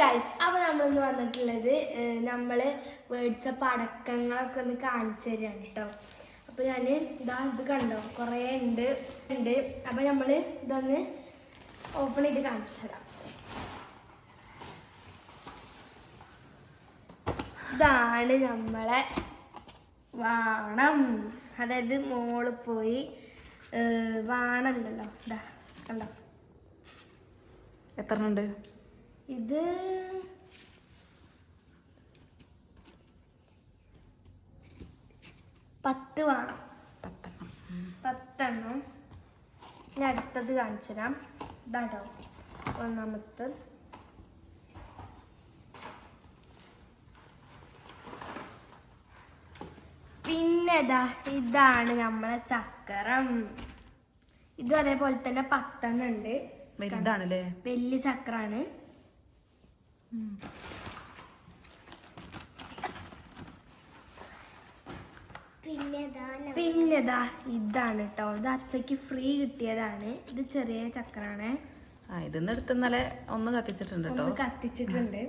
Guys അപ്പോൾ നമ്മളിന്ന് വന്നിട്ടുള്ളത് നമ്മൾ മേടിച്ച പടക്കങ്ങളൊക്കെ ഒന്ന് കാണിച്ചു തരാം കേട്ടോ അപ്പോൾ ഞാൻ ഇതാ ഇത് കണ്ടോ കുറേ ഉണ്ട് ഉണ്ട്. അപ്പോൾ നമ്മൾ ഇതൊന്ന് ഓപ്പൺ ചെയ്ത് കാണിച്ചു തരാം. ഇതാണ് നമ്മളെ വാണം. അതായത് മോൾ പോയി വാണല്ലോ ഇതാ കണ്ടോ? എത്ര ഉണ്ട്? ഇത് പത്ത് വേണം. പത്തെണ്ണം. ഞാൻ അടുത്തത് കാണിച്ചു തരാം. ഇതാട്ടോ. ഒന്നാമത്തെ. പിന്നെ ഇതാ ഇതാണ് നമ്മളെ ചക്കരം ഇതും അതേപോലെ തന്നെ പത്തെണ്ണം ഉണ്ട്. വലിയ ചക്രാണ്. പിന്നെതാ ഇതാണ് കേട്ടോ ഇത് അച്ചയ്ക്ക് ഫ്രീ കിട്ടിയതാണ്. ഇത് ചെറിയ ചക്രാണ് ആ ഇത് എടുത്ത് ഇന്നലെ ഒന്ന് കത്തിച്ചിട്ടുണ്ട് കേട്ടോ ഒന്ന് കത്തിച്ചിട്ടുണ്ട്.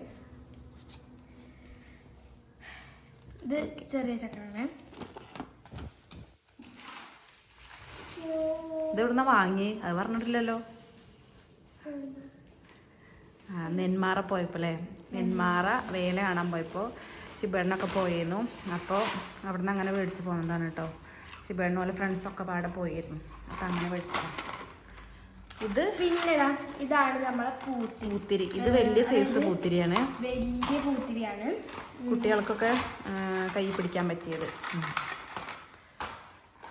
ഇത് ചെറിയ ചക്രാണ് ഇത് ഇവിടുന്ന് വാങ്ങി? അത് പറഞ്ഞിട്ടില്ലല്ലോ. ആ പോയപ്പോൾ അല്ലേ നെന്മാറ വേല കാണാൻ പോയപ്പോൾ ശിബണ്ണൊക്കെ പോയിരുന്നു. അപ്പോൾ അവിടുന്ന് അങ്ങനെ മേടിച്ച് പോകുന്നതാണ് കേട്ടോ ശിബണ്ണ പോലെ ഫ്രണ്ട്സൊക്കെ പാടെ പോയിരുന്നു. അപ്പം അങ്ങനെ മേടിച്ചതാണ് ഇത് പിന്നെ ഇതാണ് നമ്മളെ പൂത്തി പൂത്തിരി. ഇത് വലിയ സൈസ് പൂത്തിരിയാണ്. വലിയ പൂത്തിരിയാണ്. കുട്ടികൾക്കൊക്കെ കൈ പിടിക്കാൻ പറ്റിയത്.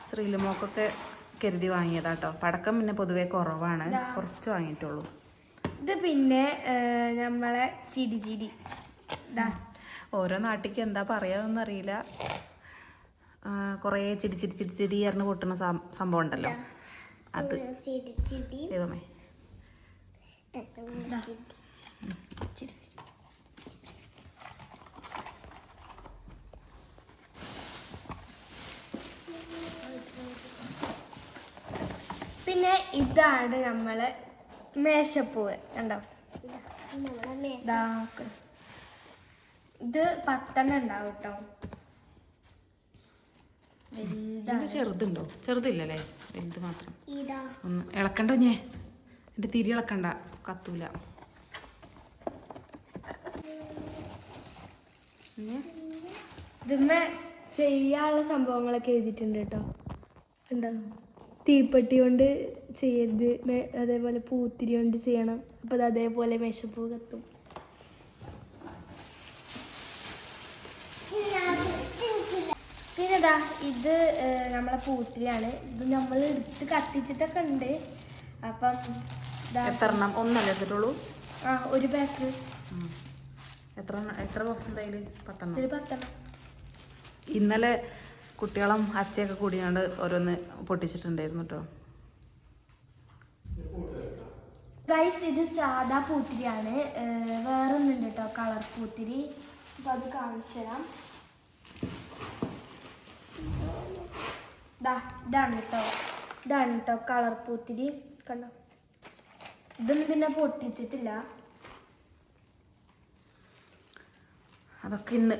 ശ്രീലുമോക്കൊക്കെ കരുതി വാങ്ങിയതാട്ടോ പടക്കം പിന്നെ പൊതുവേ കുറവാണ്. കുറച്ച് വാങ്ങിയിട്ടുള്ളൂ. ഇത് പിന്നെ നമ്മളെ ചിരി ചിരി ഇതാ ഓരോ നാട്ടിക്ക് എന്താ പറയാന്ന് അറിയില്ല. കൊറേ ചിരി ചിരി ചിരി ചിരി അറിഞ്ഞ് പൊട്ടുന്ന സംഭവം ഉണ്ടല്ലോ. അത്. ദൈവമേ. പിന്നെ ഇതാണ് നമ്മളെ മേശപ്പൂവ്. കണ്ടോ. ഇത് പത്തെണ്ണം ഉണ്ടാവും കേട്ടോ ചെറുതുണ്ടോ? ചെറുതില്ലല്ലേ? വലുത് മാത്രം. ഒന്ന് ഇളക്കണ്ടോ ഞേ എന്റെ തിരി ഇളക്കണ്ട. കത്തൂല. ഇനി ഇതിന്മേ ചെയ്യാനുള്ള സംഭവങ്ങളൊക്കെ എഴുതിയിട്ടുണ്ട് കേട്ടോ ഉണ്ടോ തീപ്പെട്ടി കൊണ്ട് ചെയ്യരുത്. അതേപോലെ പൂത്തിരി കൊണ്ട് ചെയ്യണം. അപ്പോൾ അത് അതേപോലെ മേശപ്പൂ കത്തും പിന്നെന്താ ഇതാ നമ്മളെ പൂത്തിരിയാണ്. ഇത് നമ്മൾ എടുത്ത് കത്തിച്ചിട്ടൊക്കെ ഉണ്ട്. അപ്പം ഇതാ എത്ര എണ്ണം ഒന്നല്ലേ എടുത്തിട്ടുള്ളൂ? ആ ഒരു പാക്ക്. എത്ര എത്ര ബോക്സ് ഉണ്ടായിൽ? പത്തെണ്ണം. ഒരു പത്തെണ്ണം. ഇന്നലെ കുട്ടികളും അച്ഛയൊക്കെ കൂടിയാണ്ട് ഓരോന്ന് പൊട്ടിച്ചിട്ടുണ്ടായിരുന്നു കേട്ടോ ഗൈസ് ഇത് സാധാ പൂത്തിരിയാണ്. വേറൊന്നുണ്ട് കേട്ടോ കളർ പൂത്തിരി. അപ്പം അത് കാണിച്ചു തരാം. ദാ ഇതാണ് കേട്ടോ ഇതാണ് കേട്ടോ കളർ പൂത്തിരി. കണ്ടോ? ഇതൊന്നും പിന്നെ പൊട്ടിച്ചിട്ടില്ല. അതൊക്കെ ഇന്ന്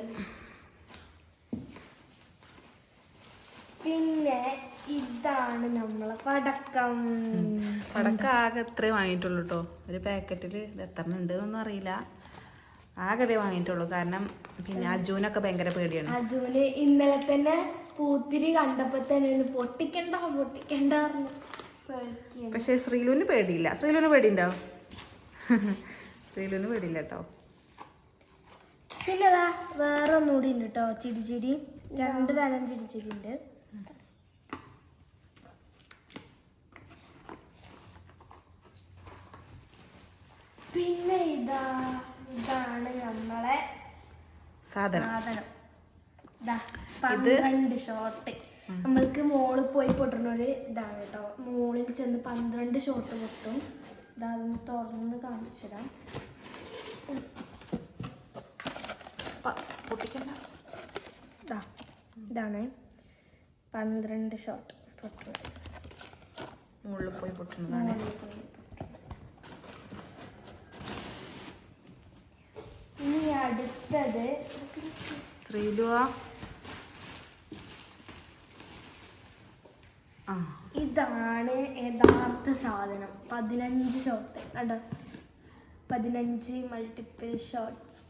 പിന്നെ ഇതാണ് നമ്മളെ പടക്കം. പടക്കം ആകെ എത്ര വാങ്ങിയിട്ടുള്ളൂ കേട്ടോ ഒരു പാക്കറ്റിൽ ഇത് എത്ര ഉണ്ട് എന്നൊന്നും അറിയില്ല. ആകെ വാങ്ങിയിട്ടുള്ളൂ. കാരണം പിന്നെ അജുവിനൊക്കെ ഭയങ്കര പേടിയാണ്. അജുവിന് ഇന്നലെ തന്നെ പൂത്തിരി കണ്ടപ്പോ തന്നെ പൊട്ടിക്കണ്ട പൊട്ടിക്കണ്ട പക്ഷെ ശ്രീലുവിന് പേടിയില്ല. ശ്രീലുവിന് പേടിയുണ്ടോ? ശ്രീലുവിന് പേടിയില്ല കേട്ടോ പിന്നെ വേറെ ഒന്നുകൂടി ഉണ്ട് കേട്ടോ ചിടിച്ചിടി രണ്ട് തരം ചിടിച്ചിടി ഉണ്ട് പിന്നെ ഇതാ ഇതാണ് നമ്മളെ സാധനം. സാധനം. ഇതാ പന്ത്രണ്ട് ഷോട്ട് നമ്മൾക്ക് മോളിൽ പോയി പൊട്ടണൊരു ഇതാണ് കേട്ടോ. മോളിൽ ചെന്ന് പന്ത്രണ്ട് ഷോട്ട് പൊട്ടും. ഇതാ അതൊന്ന് തുറന്ന് കാണിച്ചിടാം ഇതാ ഇതാണ് പന്ത്രണ്ട് ഷോട്ട് പൊട്ടുന്നത്. മുകളിൽ പോയി പൊട്ടുന്നതാണ്. അടുത്തത് ശ്രീലുവ ഇതാണ് യഥാർത്ഥ സാധനം. പതിനഞ്ച് ഷോട്ട് കണ്ടോ? പതിനഞ്ച് മൾട്ടിപ്പിൾ ഷോട്ട്സ്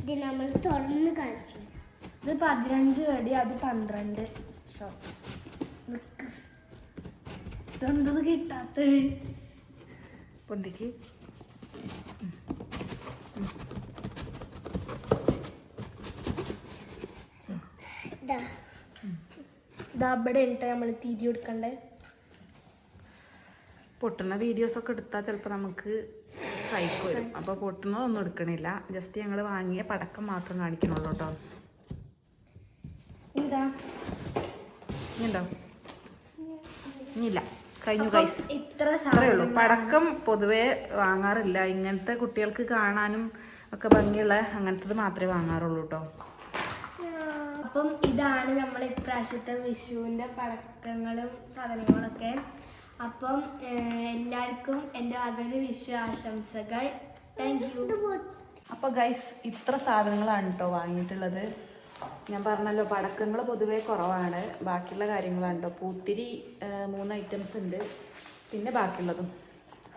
ഇത് നമ്മൾ തുറന്ന് കാണിച്ചു ഇത് പതിനഞ്ച് വെടി അത് പന്ത്രണ്ട് ഷോട്ട്. ഇതെന്തത് കിട്ടാത്ത പൊന്തിക്ക്. അവിടെ ഉണ്ട് നമ്മൾ തിരി കൊടുക്കണ്ടേ? പൊട്ടുന്ന വീഡിയോസൊക്കെ എടുത്താൽ ചിലപ്പോൾ നമുക്ക് കൈക്ക് വരും. അപ്പോൾ പൊട്ടുന്നതൊന്നും എടുക്കണില്ല. ജസ്റ്റ് ഞങ്ങൾ വാങ്ങിയ പടക്കം മാത്രം കാണിക്കണുള്ളൂ കേട്ടോ ഇതാ ഇനിയുണ്ടോ? ഇനിയില്ല. കഴിഞ്ഞു കൈസ് ഇത്ര അത്രേ ഉള്ളൂ. പടക്കം പൊതുവേ വാങ്ങാറില്ല. ഇങ്ങനത്തെ കുട്ടികൾക്ക് കാണാനും ഒക്കെ ഭംഗിയുള്ള അങ്ങനത്തത് മാത്രമേ വാങ്ങാറുള്ളൂ കേട്ടോ അപ്പം ഇതാണ് നമ്മൾ ഇപ്രാവശ്യത്തെ വിഷുവിന്റെ പടക്കങ്ങളും സാധനങ്ങളൊക്കെ. അപ്പം എല്ലാവർക്കും എന്റെ വകൽ വിഷു ആശംസകൾ. താങ്ക് യു അപ്പോൾ ഗൈസ് ഇത്ര സാധനങ്ങളാണ് കേട്ടോ വാങ്ങിയിട്ടുള്ളത്. ഞാൻ പറഞ്ഞല്ലോ പടക്കങ്ങൾ പൊതുവേ കുറവാണ്. ബാക്കിയുള്ള കാര്യങ്ങളാണ് കേട്ടോ പൂത്തിരി മൂന്ന് ഐറ്റംസ് ഉണ്ട്. പിന്നെ ബാക്കിയുള്ളതും.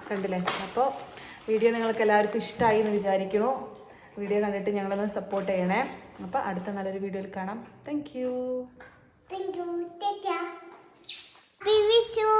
കണ്ടില്ലേ? അപ്പോൾ വീഡിയോ നിങ്ങൾക്ക് എല്ലാവർക്കും ഇഷ്ടമായി എന്ന് വിചാരിക്കണു വീഡിയോ കണ്ടിട്ട് ഞങ്ങളൊന്ന് സപ്പോർട്ട് ചെയ്യണേ. അപ്പോൾ അടുത്ത നല്ലൊരു വീഡിയോയിൽ കാണാം. Thank you U Vishu